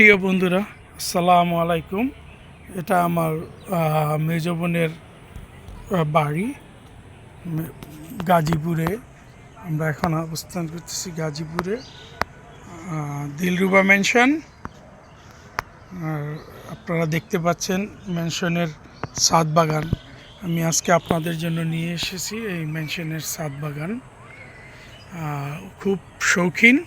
প্রিয় বন্ধুরা, আসসালামু আলাইকুম। এটা আমার মেজ বোনের বাড়ি গাজীপুরে। আমরা এখন অবস্থান করতেছি গাজীপুরে দিলরুবা মেনশন আর আপনারা দেখতে পাচ্ছেন মেনশনের সাত বাগান। আমি আজকে আপনাদের জন্য নিয়ে এসেছি এই মেনশনের সাত বাগান। খুব শৌখিন।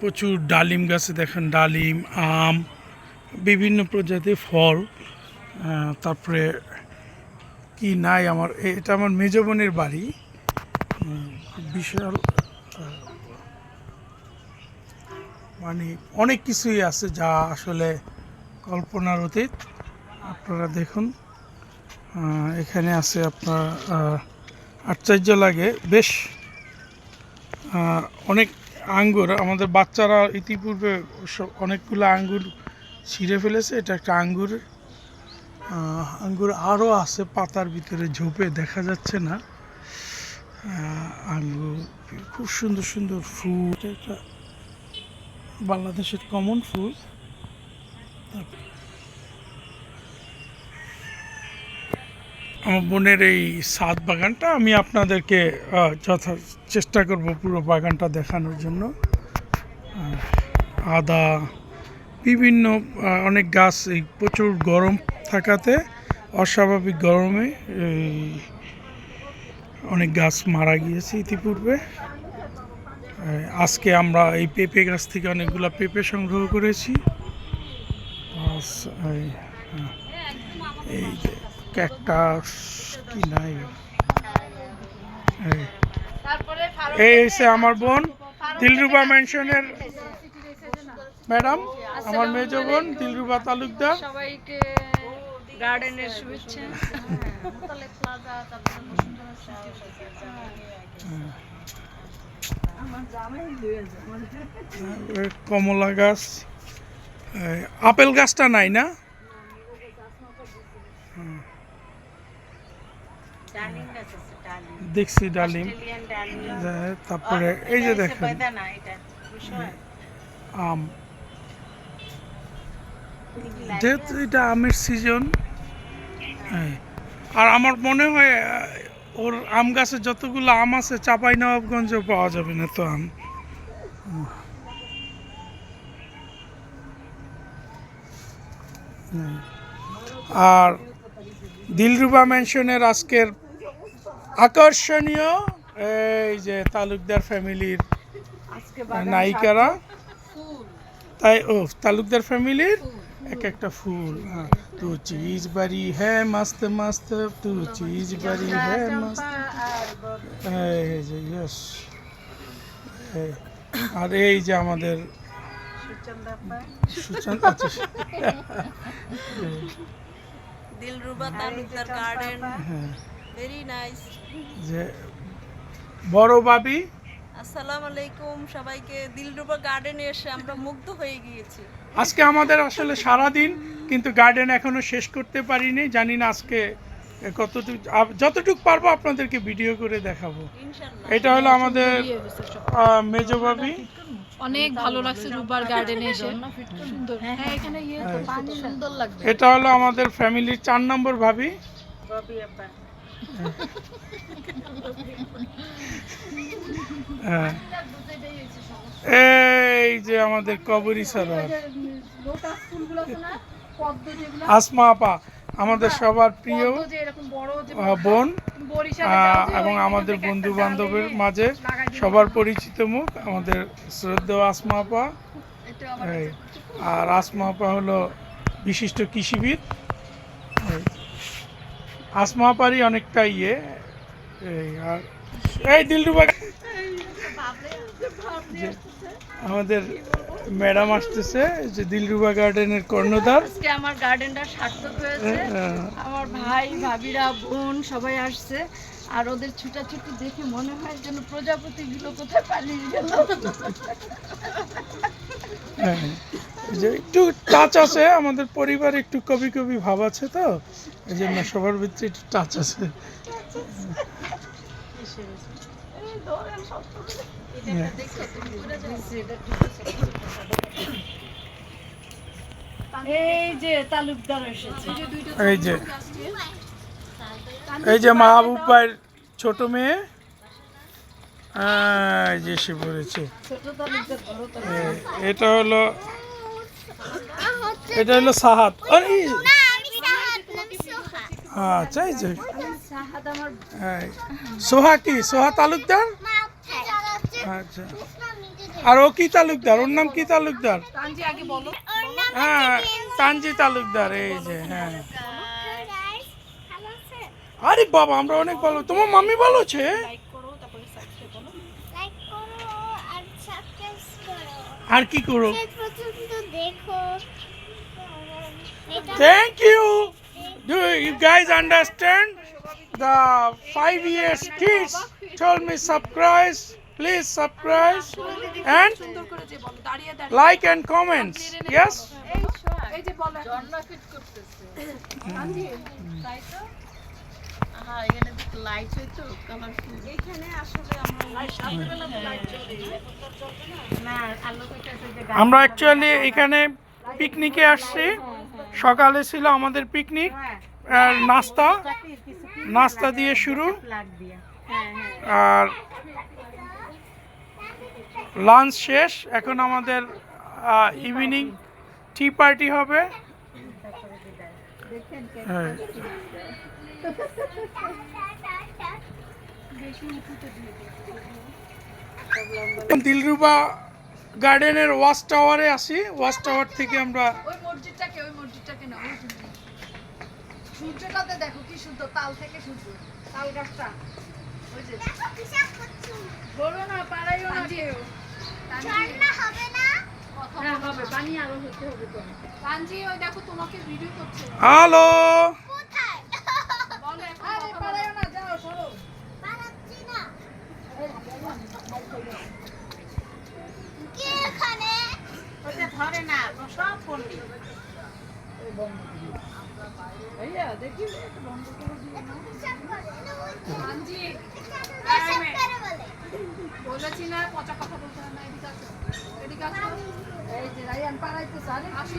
প্রচুর ডালিম গাছে দেখেন, ডালিম, আম, বিভিন্ন প্রজাতির ফল। তারপরে কি নাই আমার এটা আমার মেজ বোনের বাড়ি। বিশাল মানে অনেক কিছুই আছে যা আসলে কল্পনার অতীত। আপনারা দেখুন এখানে আছে আপনার আশ্চর্য লাগে। বেশ অনেক আঙ্গুর, আমাদের বাচ্চারা ইতিপূর্বে অনেকগুলো আঙ্গুর ছিঁড়ে ফেলেছে। এটা একটা আঙ্গুর। আঙ্গুর আরও আছে পাতার ভিতরে, ঝোপে, দেখা যাচ্ছে না। আঙ্গুর, খুব সুন্দর সুন্দর ফুল। একটা বাংলাদেশের কমন ফুল। আমার বোনের এই সাত বাগানটা আমি আপনাদেরকে যথা চেষ্টা করব পুরো বাগানটা দেখানোর জন্য। আদা, বিভিন্ন অনেক গাছ এই প্রচুর গরম থাকাতে, অস্বাভাবিক গরমে এই অনেক গাছ মারা গিয়েছে ইতিপূর্বে। আজকে আমরা এই পেঁপে গাছ থেকে অনেকগুলো পেঁপে সংগ্রহ করেছি। এই ক্যাকটাস কি নাই? এই হচ্ছে আমার বোন দিলরুবা মেনশনের ম্যাডাম আমার মেজ বোন দিলরুবা তালুকদার। সবাইকে গার্ডেনের শুভেচ্ছা। কমলা গাছ আপেল গাছটা নাই না? হুম, ডালিম গাছ আছে। ডালিম দেখছি ডালিম। তারপরে এই যে দেখেন। আম। যেহেতু এটা আমের সিজন আর আমার মনে হয় ওর আম গাছে যতগুলো আম আছে চাপাই নবাবগঞ্জেও পাওয়া যাবে না তো আম। আর দিলরুবা মেনশনের আজকের আকর্ষণীয় এই যে তালুকদার ফ্যামিলির নায়িকারা। তাই ও তালুকদার ফ্যামিলির? এক একটা ফুল হ্যাঁ তু চিজ বাড়ি হ্যাঁ মস্ত মস্ত তু চিজ বাড়ি হ্যাঁ মস্ত। ইয়েস আর এই যে আমাদের আচ্ছা। দিলরুবা তালুকদার গার্ডেন হ্যাঁ। ভেরি নাইস যে বড় বাবি আসসালামু আলাইকুম সবাইকে দিলরুবা গার্ডেনে এসে আমরা মুগ্ধ হয়ে গিয়েছি। আজকে আমাদের আসলে সারা দিন কিন্তু গার্ডেন এখনও শেষ করতে পারিনি। জানি না আজকে কতটুকু যতটুকু পারব আপনাদেরকে ভিডিও করে দেখাবো। এটা হলো আমাদের মেজো ভাবি। অনেক ভালো লাগছে রুবার গার্ডেনে এসে। সুন্দর। হ্যাঁ এখানে ইয়ে তো পানি সুন্দর লাগবে। এটা হলো আমাদের ফ্যামিলির চার নম্বর ভাবি। ববি আপা। হ্যাঁ। এই যে আমাদের কবরী যেগুলো আসমা আমাদের সবার প্রিয় বোন এবং আমাদের বন্ধু বান্ধবের মাঝে সবার পরিচিত মুখ, আমাদের শ্রদ্ধেয় আসমা আপা। আর আসমা আপা হলো বিশিষ্ট কৃষিবিদ। আসমা আপারই অনেকটা ইয়ে। এই আর এই দিলরুবা যে আমাদের ম্যাডাম আসতেছে যে দিলরুবা গার্ডেনের কর্ণধার। আজকে আমার গার্ডেনটা সার্থক হয়েছে। আমার ভাই ভাবিরা বোন সবাই আসছে। আর ওদের ছুটাছুটি দেখে মনে হয় যেন প্রজাপতিগুলো কোথায় পালিয়ে গেল। হ্যাঁ, যে একটু টাচ আছে আমাদের পরিবারে একটু কবি কবি ভাব আছে তো। এই জন্য সবার ভিতরে একটু টাচ আছে। এই যে তালুকদার এসেছে। এই যে এই যে মাহবুব ভাইয়ের ছোট মেয়ে। যে তালুকদার। এ- এটা হলো এটা হলো সাহাত। আরে আচ্ছা এই যে। সোহা কি? সোহা তালুকদার? আচ্ছা। আর ও কি তালুকদার? ওর নাম কি তালুকদার? হ্যাঁ তানজি তালুকদার এই যে হ্যাঁ। আরে বাবা আমরা অনেক ভালো। তোমার মাম্মি ভালো আছে? আর কি করো? Thank you. Do you guys understand? The five years kids told me subscribe. Please subscribe and like and comments. Yes. হ্যাঁ আমরা অ্যাকচুয়ালি এখানে পিকনিকে আসছি। সকালে ছিল আমাদের পিকনিক নাস্তা। নাস্তা দিয়ে শুরু। আর লাঞ্চ শেষ। এখন আমাদের ইভিনিং টি পার্টি হবে। হ্যাঁ। দিলরুবা গার্ডেনের ওয়াচ টাওয়ারে আসি ওয়াচ টাওয়ার থেকে আমরা ওই মসজিদটাকে ওই মসজিদটাকে না ওই সূর্যটাতে দেখো কি সুন্দর তাল থেকে সূর্য তাল গাছটা। ওই যে। বলো না পারাইও না কেউ। হ্যাঁ হবে। পানি আরও হতে হবে তো কাঞ্জি ওই দেখো তোমাকে ভিডিও করছে। হ্যালো বলো এখন আরে পারাইও না যাও সরো ওটা ধরে না সব পড়বি ভাইয়া দেখি বন্ধ করে দিও বলেছি। না পচা কথা বলতে না এদিকে আসো। এদিকে আসো। এই যে রায়ান পারাইতেছে আরে। আসি।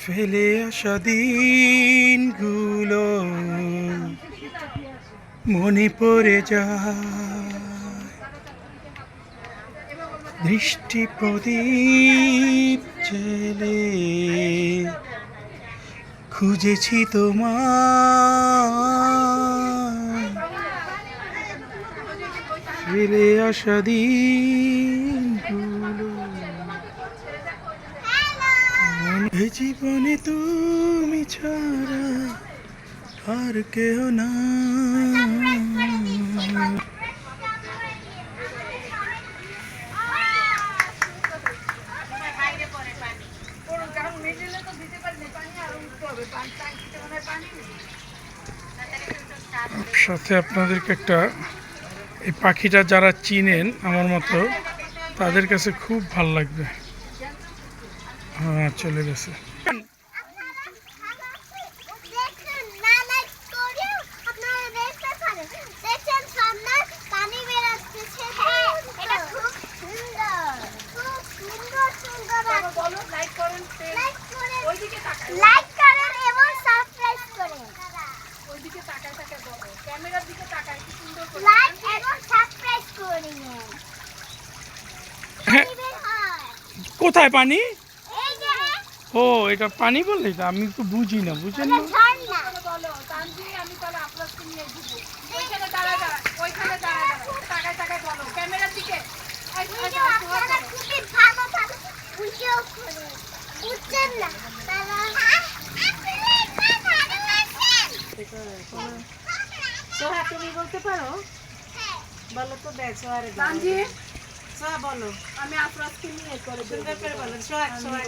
ফেলে আসা দিনগুলো মনে পড়ে যায়। দৃষ্টি প্রদীপ জেলে খুঁজেছি তোমার ফেলে আসা জীবনে তুমি ছাড়া আর কেউ না ওর কারণ মিডিলে তো দিতে পারিনি পানি আর উঠতে হবে পানি ট্যাঙ্কিতে মনে হয় পানি নেই সাথে আপনাদেরকে একটা, এই পাখিটা যারা চিনেন আমার মতো, তাদের কাছে খুব ভালো লাগবে। হ্যাঁ চলে গেছে বলো লাইক করেন ওইদিকে তাকায় লাইক করেন এবং সাবস্ক্রাইব করেন ওইদিকে তাকায় তাকায় বলো ক্যামেরার দিকে তাকায় কি সুন্দর করে। লাইক এবং সাবস্ক্রাইব করে নিন হ্যাঁ। কোথায় পানি? ও এটা পানি বললে তো আমি তো বুঝি না বুঝেন না ঝর্ণা। বলো, বলো তানজি আমি তাহলে নিয়ে ঘুরবো দাঁড়া দাঁড়ায় দাঁড়ায় ওইখানে দাঁড়ায় দাঁড়ায় তাকায় তাকায় বলো ক্যামেরার দিকে এই, এই, ভিডিও এই, তোমার আপনারা বলো। খুবই ভালো ভালো ভিডিও করে বুঝছেন না তারা সোহা তুমি বলতে পারো বলো। আমি আপনার নিয়ে করে সুন্দর করে বলো সোহাগ সোহা